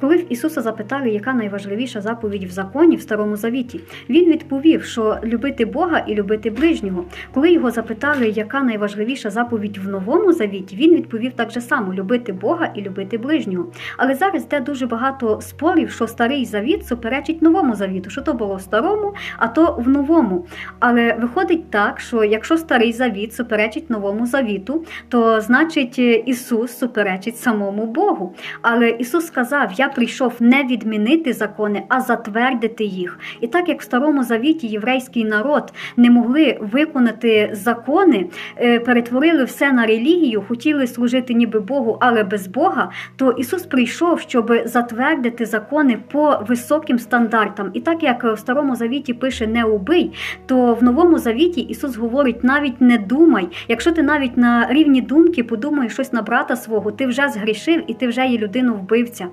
Коли в Ісуса запитали, яка найважливіша заповідь в законі в Старому Завіті, він відповів, що любити Бога і любити ближнього. Коли його запитали, яка найважливіша заповідь в Новому Завіті, він відповів так же само: любити Бога і любити ближнього. Але зараз йде дуже багато спорів, що старий завіт суперечить новому завіту, що то було в старому, а то в новому. Але виходить так, що якщо старий завіт суперечить новому завіту, то значить е, Ісус суперечить самому Богу. Але Ісус сказав: Я прийшов не відмінити закони, а затвердити їх. І так як в старому завіті єврейський народ не могли виконати закони, е, перетворили все на релігію, хотіли служити ніби Богу, але без Бога, то Ісус прийшов, щоб затвердити закони по високим стандартам. І так як в старому завіті пише не убий, то в новому завіті Ісус говорить: навіть не думай. Якщо ти навіть на рівні думки подумаєш щось на брата свого, ти вже згрішив і ти вже є людину вбивця.